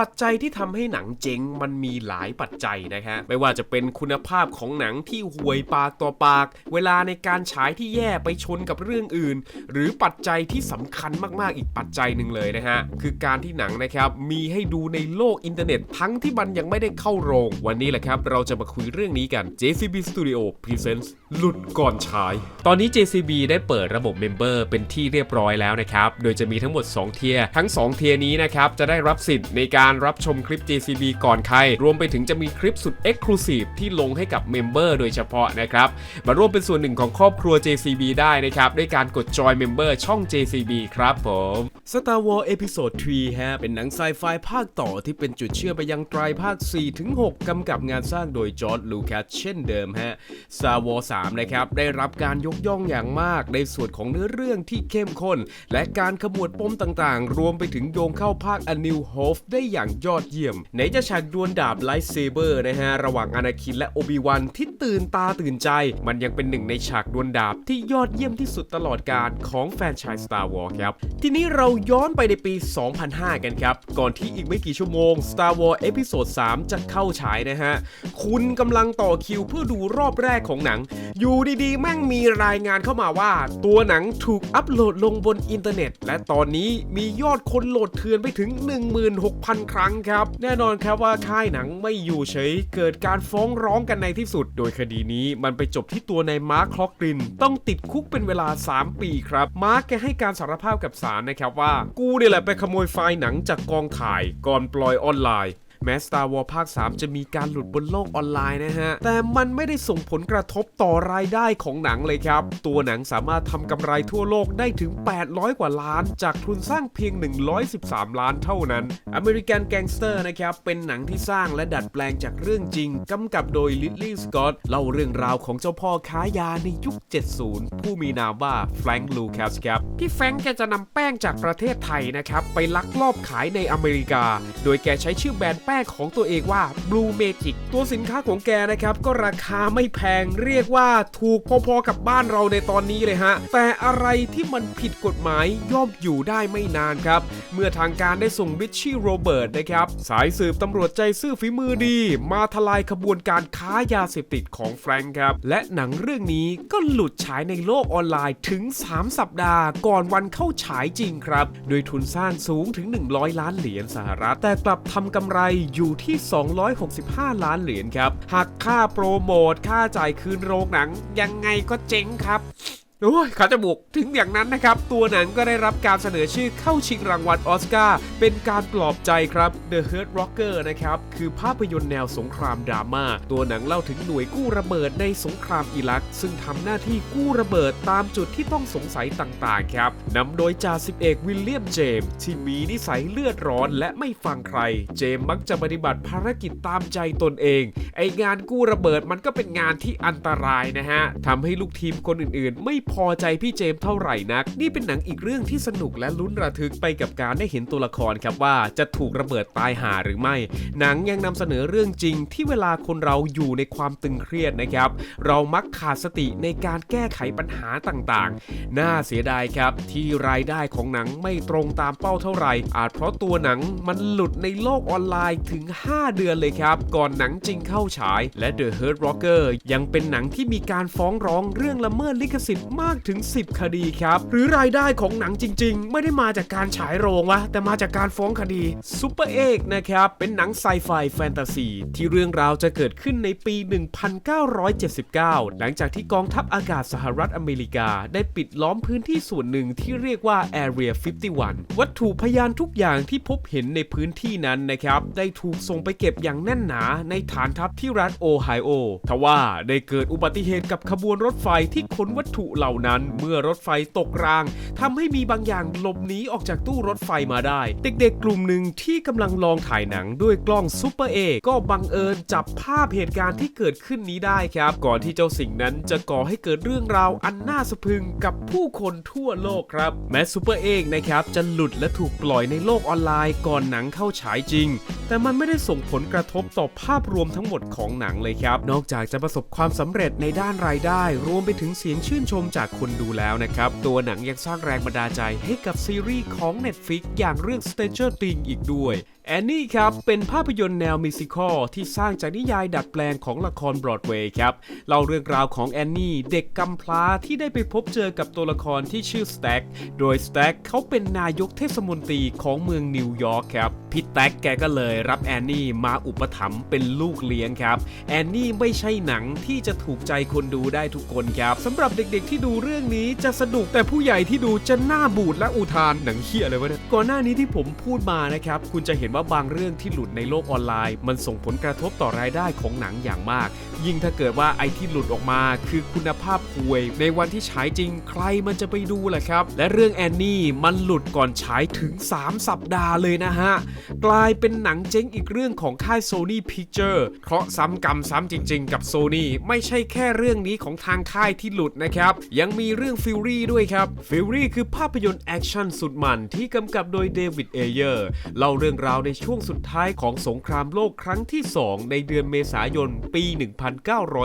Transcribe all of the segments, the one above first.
ปัจจัยที่ทำให้หนังเจ๋งมันมีหลายปัจจัยนะฮะไม่ว่าจะเป็นคุณภาพของหนังที่ห่วยปากต่อปาก เวลาในการฉายที่แย่ไปชนกับเรื่องอื่น หรือปัจจัยที่สำคัญมากๆอีกปัจจัยหนึ่งเลยนะฮะคือการที่หนังนะครับมีให้ดูในโลกอินเทอร์เน็ตทั้งที่มันยังไม่ได้เข้าโรง วันนี้แหละครับเราจะมาคุยเรื่องนี้กัน JCB Studio Presents หลุดก่อนฉาย ตอนนี้ JCB ได้เปิดระบบ Member เป็นที่เรียบร้อยแล้วนะครับโดยจะมีทั้งหมด 2 เทียร์ทั้ง 2 เทียร์นี้นะครับจะได้รับสิทธิ์ในการรับชมคลิป JCB ก่อนใคร รวมไปถึงจะมีคลิปสุด Exclusive ที่ลงให้กับเมมเบอร์โดยเฉพาะนะครับ มาร่วมเป็นส่วนหนึ่งของครอบครัว JCB ได้นะครับ ด้วยการกดจอย Member ช่อง JCB ครับผม Star Wars Episode 3ฮะ เป็นหนังไซไฟภาคต่อที่เป็นจุดเชื่อไปยังไตรภาค4-6กำกับงานสร้างโดยจอร์ดลูคัสเช่นเดิมฮะ Star Wars 3 นะครับ ได้รับการยกย่องอย่างมากในส่วนของเนื้อเรื่องที่เข้มข้น และการขมวดปมต่างๆ รวมไปถึงโยงเข้าภาค A New Hope ได้อย่างยอดเยี่ยม ไหนจะฉากดวลดาบไลท์เซเบอร์นะฮะ ระหว่างอนาคินและโอบิวันที่ตื่นตาตื่นใจ มันยังเป็นหนึ่งในฉากดวลดาบที่ยอดเยี่ยมที่สุดตลอดการของแฟนชาย Star Wars ครับ ทีนี้เราย้อนไปในปี 2005 กันครับ ก่อนที่อีกไม่กี่ชั่วโมง Star Wars Episode 3 จะเข้าฉายนะฮะ คุณกำลังต่อคิวเพื่อดูรอบแรกของหนัง อยู่ดีๆ แม่งมีรายงานเข้ามาว่า ตัวหนังถูกอัปโหลดลงบนอินเทอร์เน็ต และตอนนี้มียอดคนโหลดเถื่อนไปถึง 16,000 ครั้งครับ แน่นอนครับว่าค่ายหนังไม่อยู่เฉย เกิดการฟ้องร้องกันในที่สุด โดยคดีนี้มันไปจบที่ตัวในมาร์คคลอกริน ต้องติดคุกเป็นเวลา 3 ปีครับ มาร์คแกให้การสารภาพกับศาลนะครับว่า กูเนี่ยแหละไปขโมยไฟล์หนังจากกองถ่ายก่อนปล่อยออนไลน์แม้ Star Wars ภาค 3 จะมีการหลุดบนโลกออนไลน์นะฮะ แต่มันไม่ได้ส่งผลกระทบต่อรายได้ของหนังเลยครับ ตัวหนังสามารถทำกำไรทั่วโลกได้ถึง 800 กว่าล้าน จากทุนสร้างเพียง 113 ล้านเท่านั้น American Gangster นะครับ เป็นหนังที่สร้างและดัดแปลงจากเรื่องจริง กำกับโดยลิ d ลี่สกอตเล่าเรื่องราวของเจ้าพ่อค้ายาในยุค 70 ผู้มีนามว่าแฟรงค์ลูคัสครับ พี่แฟรงค์แกจะนำแป้งจากประเทศไทยนะครับ ไปลักลอบขายในอเมริกา โดยแกใช้ชื่อแบรนด์แป้งของตัวเองว่า Blue Magic ตัวสินค้าของแกนะครับ ก็ราคาไม่แพงเรียกว่าถูกพอๆกับบ้านเราในตอนนี้เลยฮะ แต่อะไรที่มันผิดกฎหมายย่อมอยู่ได้ไม่นานครับ เมื่อทางการได้ส่งริชชี่โรเบิร์ตนะครับ สายสืบตำรวจใจซื่อฝีมือดี มาทลายขบวนการค้ายาเสพติดของแฟรงค์ครับ และหนังเรื่องนี้ก็หลุดฉายในโลกออนไลน์ถึง 3 สัปดาห์ก่่อนวันเข้าฉายจริงครับ โดยทุนสร้างสูงถึง 100 ล้านเหรียญสหรัฐ แต่กลับทำกำไรอยู่ที่ 265 ล้านเหรียญครับหักค่าโปรโมทค่าจ่ายคืนโรงหนังยังไงก็เจ๊งครับ โอ้ยขาจมูกถึงอย่างนั้นนะครับ ตัวหนังก็ได้รับการเสนอชื่อเข้าชิงรางวัลออสการ์เป็นการปลอบใจครับ The Hurt Rocker นะครับ คือภาพยนตร์แนวสงครามดราม่าตัวหนังเล่าถึงหน่วยกู้ระเบิดในสงครามอิรัก ซึ่งทำหน้าที่กู้ระเบิดตามจุดที่ต้องสงสัยต่างๆ ครับนำโดยจ่าสิบเอกวิลเลียมเจมส์ที่มีนิสัยเลือดร้อนและไม่ฟังใคร เจมส์มักจะปฏิบัติภารกิจตามใจตนเอง ไองานกู้ระเบิดมันก็เป็นงานที่อันตรายนะฮะทำให้ลูกทีมคนอื่นๆ ไม่พอใจพี่เจมส์เท่าไหร่นัก นี่เป็นหนังอีกเรื่องที่สนุกและลุ้นระทึกไปกับการได้เห็นตัวละครครับว่าจะถูกระเบิดตายหาหรือไม่ หนังยังนำเสนอเรื่องจริง ที่เวลาคนเราอยู่ในความตึงเครียดนะครับ เรามักขาดสติในการแก้ไขปัญหาต่างๆ น่าเสียดายครับที่รายได้ของหนังไม่ตรงตามเป้าเท่าไหร่ อาจเพราะตัวหนังมันหลุดในโลกออนไลน์ถึง 5 เดือนเลยครับ ก่อนหนังจริงเข้าฉาย และ The Hurt Rocker ยังเป็นหนังที่มีการฟ้องร้องเรื่องละเมิดลิขสิทธิ์มากถึง 10 คดีครับ หรือรายได้ของหนังจริง ๆ ไม่ได้มาจากการฉายโรงวะแต่มาจากการฟ้องคดีซูเปอร์เอกนะครับ เป็นหนังไซไฟแฟนตาซีที่เรื่องราวจะเกิดขึ้นในปี 1979 หลังจากที่กองทัพอากาศสหรัฐอเมริกา ได้ปิดล้อมพื้นที่ส่วนหนึ่งที่เรียกว่า Area 51 วัตถุพยานทุกอย่างที่พบเห็นในพื้นที่นั้นนะครับ ได้ถูกส่งไปเก็บอย่างแน่นหนาในฐานทัพที่รัฐโอไฮโอ ทว่าได้เกิดอุบัติเหตุกับขบวนรถไฟที่ขนวัตถุเหล่านั้น เมื่อรถไฟตกรางทำให้มีบางอย่างหลบหนีออกจากตู้รถไฟมาได้ เด็กๆ กลุ่มหนึ่งที่กำลังลองถ่ายหนังด้วยกล้องซูเปอร์เอก็บังเอิญจับภาพเหตุการณ์ที่เกิดขึ้นนี้ได้ครับ ก่อนที่เจ้าสิ่งนั้นจะก่อให้เกิดเรื่องราวอันน่าสะพึงกับผู้คนทั่วโลกครับแม้ซูเปอร์เอกนะครับจะหลุดและถูกปล่อยในโลกออนไลน์ก่อนหนังเข้าฉายจริง แต่มันไม่ได้ส่งผลกระทบต่อภาพรวมทั้งหมดของหนังเลยครับ นอกจากจะประสบความสำเร็จในด้านรายได้ รวมไปถึงเสียงชื่นชมจากคนดูแล้วนะครับ ตัวหนังยังสร้างแรงบันดาลใจให้กับซีรีส์ของ Netflix อย่างเรื่อง Stranger Things อีกด้วย แอนนี่ครับ เป็นภาพยนตร์แนวมิวสิควลที่สร้างจากนิยายดัดแปลงของละครบรอดเวย์ครับเล่าเรื่องราวของแอนนี่เด็กกำพร้าที่ได้ไปพบเจอกับตัวละครที่ชื่อสแต็กโดยสแต็กเขาเป็นนายกเทศมนตรีของเมืองนิวยอร์กครับพี่แท็กแกก็เลยรับแอนนี่มาอุปถัมภ์เป็นลูกเลี้ยงครับ แอนนี่ไม่ใช่หนังที่จะถูกใจคนดูได้ทุกคนครับสำหรับเด็กๆที่ดูเรื่องนี้จะสนุกแต่ผู้ใหญ่ที่ดูจะหน้าบูดและอุทานหนังเฮียอะไรวะเนี่ยก่อนหน้านี้ที่ผมพูดมานะครับคุณจะเห็นว่าบางเรื่องที่หลุดในโลกออนไลน์ มันส่งผลกระทบต่อรายได้ของหนังอย่างมาก ยิ่งถ้าเกิดว่าไอที่หลุดออกมาคือคุณภาพห่วย ในวันที่ฉายจริงใครมันจะไปดูล่ะครับ และเรื่องแอนนี่มันหลุดก่อนฉายถึง 3 สัปดาห์เลยนะฮะ กลายเป็นหนังเจ๊งอีกเรื่องของค่าย Sony Picture เพราะซ้ำกรรมซ้ำจริง ๆ กับ Sony ไม่ใช่แค่เรื่องนี้ของทางค่ายที่หลุดนะครับ ยังมีเรื่อง Fury ด้วยครับ Fury คือภาพยนตร์แอคชั่นสุดมันที่กำกับโดยเดวิดเอเยอร์เล่าเรื่องราวในช่วงสุดท้ายของสงครามโลกครั้งที่ 2 ในเดือนเมษายนปี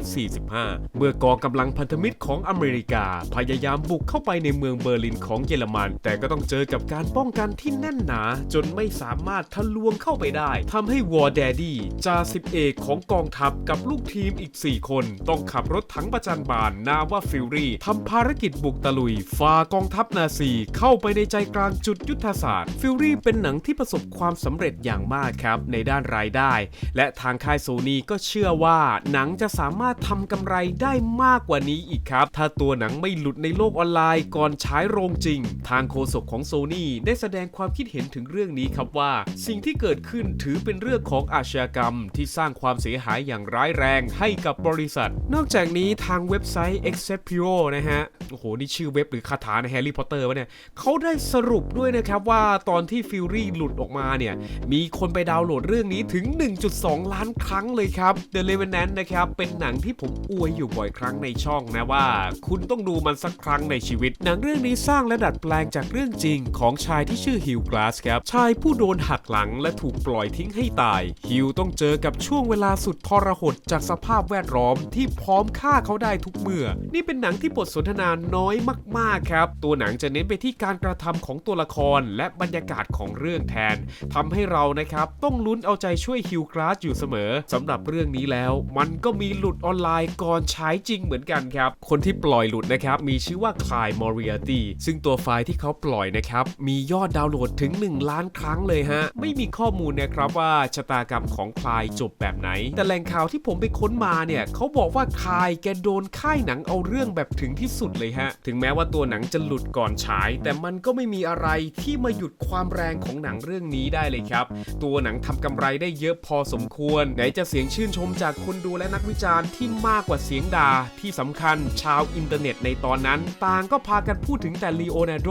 1945 เมื่อกองกำลังพันธมิตรของอเมริกา พยายามบุกเข้าไปในเมืองเบอร์ลินของเยอรมัน แต่ก็ต้องเจอกับการป้องกันที่แน่นหนา จนไม่สามารถทะลวงเข้าไปได้ทำให้วอร์แดดี้จ่าสิบเอกของกองทัพกับลูกทีมอีก 4 คน ต้องขับรถถังประจันบานนาว่าฟิลรี่ทำภารกิจบุกตะลุยฝ่ากองทัพนาซีเข้าไปในใจกลางจุดยุทธศาสตร์ ฟิลรี่เป็นหนังที่ประสบความสำเร็จอย่างมากครับในด้านรายได้ และทางค่ายโซนีก็เชื่อว่าหนังจะสามารถทำกำไรได้มากกว่านี้อีกครับ ถ้าตัวหนังไม่หลุดในโลกออนไลน์ก่อนฉายโรงจริง ทางโฆษกของโซนีได้แสดงความคิดเห็นถึงเรื่องนี้ครับว่า สิ่งที่เกิดขึ้นถือเป็นเรื่องของอาชญากรรม ที่สร้างความเสียหายอย่างร้ายแรงให้กับบริษัท นอกจากนี้ทางเว็บไซต์ Excepio นะฮะ โอ้โห นี่ชื่อเว็บหรือคาถาในแฮร์รี่พอตเตอร์วะเนี่ยเขาได้สรุปด้วยนะครับว่าตอนที่ฟิลลี่หลุดออกมาเนี่ยมีคนไปดาวน์โหลดเรื่องนี้ถึง 1.2 ล้านครั้งเลยครับ The Revenant นะครับ เป็นหนังที่ผมอวยอยู่บ่อยครั้งในช่องนะว่า คุณต้องดูมันสักครั้งในชีวิต หนังเรื่องนี้สร้างและดัดแปลงจากเรื่องจริงของชายที่ชื่อฮิวกลาสครับ ชายผู้โดนหักหลังและถูกปล่อยทิ้งให้ตาย ฮิวต้องเจอกับช่วงเวลาสุดทรหดจากสภาพแวดล้อมที่พร้อมฆ่าเขาได้ทุกเมื่อ นี่เป็นหนังที่บทสนทนาน้อยมากๆครับ ตัวหนังจะเน้นไปที่การกระทำของตัวละครและบรรยากาศของเรื่องแทนทำให้เรานะครับ ต้องลุ้นเอาใจช่วยฮิวกราสอยู่เสมอสำหรับเรื่องนี้แล้ว มันก็มีหลุดออนไลน์ก่อนฉายจริงเหมือนกันครับ คนที่ปล่อยหลุดนะครับ มีชื่อว่าคลายมอริอาตีซึ่งตัวไฟล์ที่เขาปล่อยนะครับ มียอดดาวน์โหลดถึง 1 ล้านครั้งเลยฮะ ไม่มีข้อมูลนะครับว่าชะตากรรมของคลายจบแบบไหน แต่แหล่งข่าวที่ผมไปค้นมาเนี่ยเขาบอกว่าคลายแกโดนค่ายหนังเอาเรื่องแบบถึงที่สุดเลยฮะ ถึงแม้ว่าตัวหนังจะหลุดก่อนฉาย แต่มันก็ไม่มีอะไรที่มาหยุดความแรงของหนังเรื่องนี้ได้เลยครับ ตัวหนังทำกำไรได้เยอะพอสมควร ไหนจะเสียงชื่นชมจากคนดูและนักวิจารณ์ที่มากกว่าเสียงด่าที่สำคัญชาวอินเทอร์เน็ตในตอนนั้น ต่างก็พากันพูดถึงแต่ลีโอนาร์โด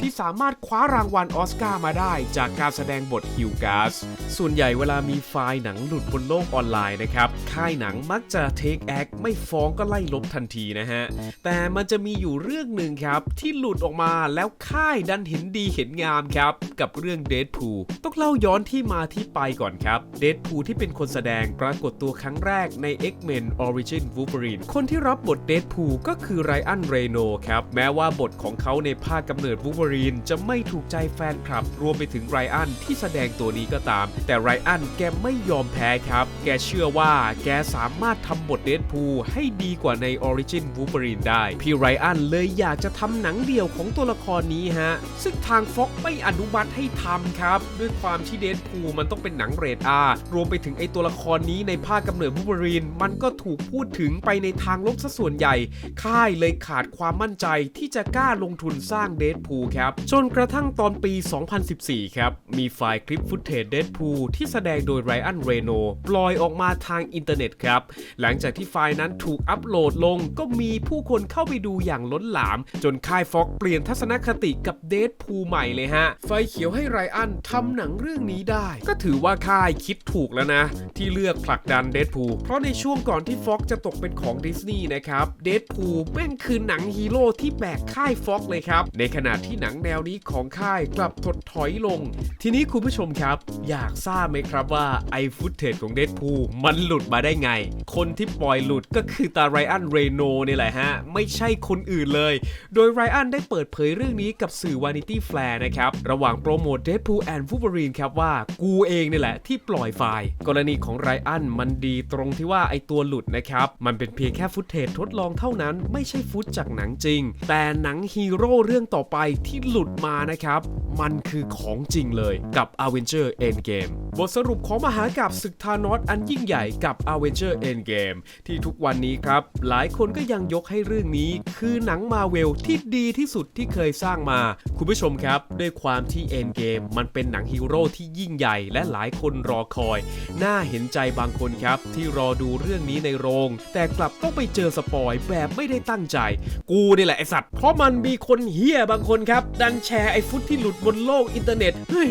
ที่สามารถคว้ารางวัลออสการ์มาได้ จากการแสดงบทฮิวกาสส่วนใหญ่เวลามีไฟล์หนังหลุดบนโลกออนไลน์นะครับค่ายหนังมักจะเทคแอคไม่ฟ้องก็ไล่ลบทันทีนะฮะแต่มันจะมีอยู่เรื่องหนึ่งครับ ที่หลุดออกมาแล้วค่ายดันเห็นดีเห็นงามครับ กับเรื่องเด p พูต้องเล่าย้อนที่มาที่ไปก่อนครับเด p พูที่เป็นคนแสดงปรากฏตัวครั้งแรกใน X-Men Origin Wolverine คนที่รับบทเด p พูก็คือไรอันเรโนครับ แม้ว่าบทของเขาในภาคกำเนิด Wolverine จะไม่ถูกใจแฟนคลับ รวมไปถึงไรอันที่แสดงตัวนี้ก็ตาม แต่ไรอันแกไม่ยอมแพ้ครับ แกเชื่อว่าแกสามารถทำบทเด p พูให้ดีกว่าใน Origin Wolverine ได้ พี่ไรอันเลยอยากจะทำหนังเดี่ยวของตัวละครนี้ฮะ ซึ่งทางฟ็อกไม่อนุมัติให้ทำครับ ด้วยความที่เด p พูมันต้องเป็นหนังเรท R รวมไปถึงไอตัวละครนี้ในภาคกำเนิด Wolverine มันก็ถูกพูดถึงไปในทางลบซะส่วนใหญ่ ค่ายเลยขาดความมั่นใจที่จะกล้าลงทุนสร้างเด p พูครับจนกระทั่งตอนปี 2014 ครับ มีไฟล์คลิปฟุตเทจเด p พูที่แสดงโดยไรอันเรโนปล่อยออกมาทางอินเทอร์เน็ตครับ หลังจากที่ไฟล์นั้นถูกอัปโหลดลงก็มีผู้คนเข้าไปดูอย่างล้นหลาม จนค่ายฟ็อกเปลี่ยนทัศนคติกับเด p พูใหม่เลยฮะ ไฟเขียวให้ไรอันทำหนังเรื่องนี้ได้ ก็ถือว่าค่ายคิดถูกแล้วนะ ที่เลือกผลักดันเด p พูเพราะในช่วงก่อนที่ฟ็อกจะตกเป็นของดิสนีย์นะครับเด p พูแม่งคือหนังฮีโร่ที่แบกค่ายฟ็อกเลยครับ ในขณะที่หนังแนวนี้ของค่ายกลับถดถอยลง ทีนี้คุณผู้ชมครับ อยากทราบไหมครับว่าไอฟุตเทจของเด p พูมันหลุดมาได้ไง คนที่ปล่อยหลุดก็คือตาไรอันเรโนนี่แหละฮะ ไม่ใช่คนอื่นเลย โดยไรอันได้เปิดเผยเรื่องนี้กับสื่อ Vanity Fair นะครับ ระหว่างโปรโมทเด p พูแอนด์ฟูเบอรีนครับว่ากูเองนี่แหละที่ปล่อยไฟล์ กรณีของไรอันมันดีตรงที่ว่าไอตัวหลุดนะครับ มันเป็นเพียงแค่ฟุตเทจทดลองเท่านั้น ไม่ใช่ฟุตจากหนังจริง แต่หนังฮีโร่เรื่องต่อไปที่หลุดมานะครับ มันคือของจริงเลยกับ Avenger Endgame บทสรุปของมหากาบศึกธานอสอันยิ่งใหญ่กับ Avenger Endgame ที่ทุกวันนี้ครับ หลายคนก็ยังยกให้เรื่องนี้ คือหนังมาเวลที่ดีที่สุดที่เคยสร้างมา คุณผู้ชมครับ ด้วยความที่ Endgame มันเป็นหนังฮีโร่ที่ยิ่งใหญ่และหลายคนรอคอย น่าเห็นใจบางคนครับ ที่รอดูเรื่องนี้ในโรง แต่กลับต้องไปเจอสปอยแบบไม่ได้ตั้งใจ กูนี่แหละไอสัตว์ เพราะมันมีคนเฮี้ยบางคนครับ ดันแชร์ไอฟุตที่หลุดบนโลกอินเทอร์เน็ตเฮ้ย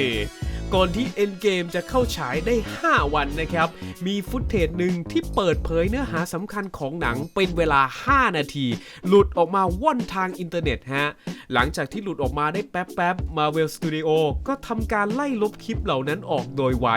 ก่อนที่ Endgame จะเข้าฉายได้ 5 วันนะครับ มีฟุตเทจหนึ่งที่เปิดเผยเนื้อหาสำคัญของหนังเป็นเวลา 5 นาที หลุดออกมาว่อนทางอินเทอร์เน็ตฮะ หลังจากที่หลุดออกมาได้แป๊บๆ Marvel Studio ก็ทำการไล่ลบคลิปเหล่านั้นออกโดยไว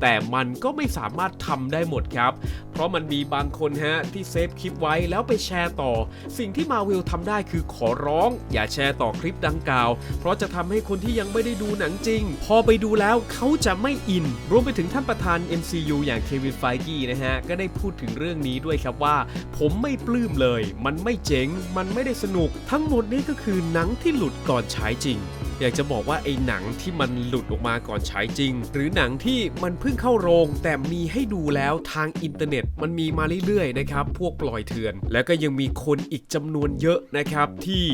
แต่มันก็ไม่สามารถทำได้หมดครับ เพราะมันมีบางคนฮะที่เซฟคลิปไว้แล้วไปแชร์ต่อ สิ่งที่ Marvel ทำได้คือขอร้อง อย่าแชร์ต่อคลิปดังกล่าว เพราะจะทำให้คนที่ยังไม่ได้ดูหนังจริง พอไปดูแล้วล้วเขาจะไม่อิน รวมไปถึงท่านประธาน MCU อย่างเควินไฟกี้นะฮะ ก็ได้พูดถึงเรื่องนี้ด้วยครับว่า ผมไม่ปลื้มเลย มันไม่เจ๋ง มันไม่ได้สนุก ทั้งหมดนี้ก็คือหนังที่หลุดก่อนฉายจริง อยากจะบอกว่าไอ้หนังที่มันหลุดออกมาก่อนฉายจริง หรือหนังที่มันเพิ่งเข้าโรง แต่มีให้ดูแล้วทางอินเทอร์เน็ตมันมีมาเรื่อยๆนะครับพวกปล่อยเถื่อน แล้วก็ยังมีคนอีกจำนวนเยอะนะครับที่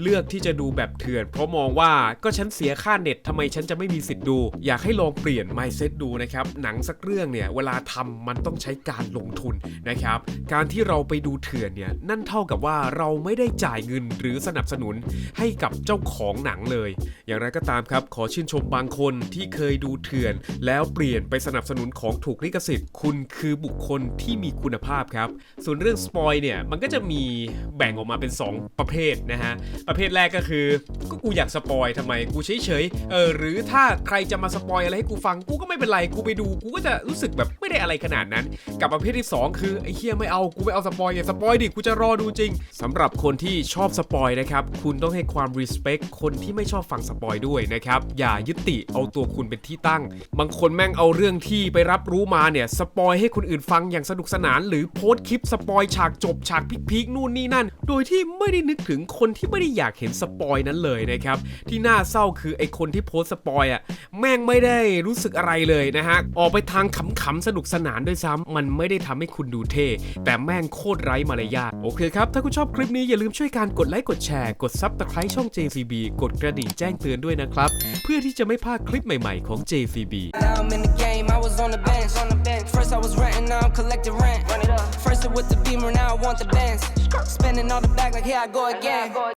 เลือกที่จะดูแบบเถื่อน เพราะมองว่าก็ฉันเสียค่าเน็ตทำไมฉันจะไม่มีสิทธิ์ดู อยากให้ลองเปลี่ยน mindset ดูนะครับหนังสักเรื่องเนี่ยเวลาทำมันต้องใช้การลงทุนนะครับการที่เราไปดูเถื่อนเนี่ยนั่นเท่ากับว่าเราไม่ได้จ่ายเงินหรือสนับสนุนให้กับเจ้าของหนังเลยอย่างไรก็ตามครับ ขอชื่นชมบางคนที่เคยดูเถื่อน แล้วเปลี่ยนไปสนับสนุนของถูกลิขสิทธิ์ คุณคือบุคคลที่มีคุณภาพครับ ส่วนเรื่องสปอยเนี่ยมันก็จะมีแบ่งออกมาเป็น 2 ประเภทนะฮะ ประเภทแรกก็คือ ก็กูอยากสปอยทำไมกูเฉยเฉยเออหรือถ้าใครจะมาสปอยอะไรให้กูฟังกูก็ไม่เป็นไรกูไปดูกูก็จะรู้สึกแบบไม่ได้อะไรขนาดนั้น กับประเภทที่ 2 คือไอ้เฮียไม่เอากูไม่เอาสปอยอย่าสปอยดิกูจะรอดูจริงสำหรับคนที่ชอบสปอยนะครับคุณต้องให้ความ respect คนที่ไม่ชอบฟังสปอยด้วยนะครับ อย่ายึดติเอาตัวคุณเป็นที่ตั้ง บางคนแม่งเอาเรื่องที่ไปรับรู้มาเนี่ยสปอยให้คนอื่นฟังอย่างสนุกสนาน หรือโพสต์คลิปสปอยฉากจบฉากพีคๆนู่นนี่นั่น โดยที่ไม่ได้นึกถึงคนที่ไม่ได้อยากเห็นสปอยนั้นเลยนะครับ ที่น่าเศร้าคือไอคนที่โพสต์สปอยอะแม่งไม่ได้รู้สึกอะไรเลยนะฮะออกไปทางขำๆสนุกสนานด้วยซ้ำมันไม่ได้ทำให้คุณดูเท่แต่แม่งโคตรไร้มารยาทโอเคครับถ้าคุณชอบคลิปนี้อย่าลืมช่วยการกดไลค์กดแชร์กดซับสไครต์ช่อง JCB กดกระดิ่งแจ้งเตือนด้วยนะครับ เพื่อที่จะไม่พลาดคลิปใหม่ๆของ JCB Now I'm in the game, I was on the bench. On the bench. First I was renting, now I'm collecting rent. Run it up. First it with the beamer, now I want the bands. Spending all the back like here I go again.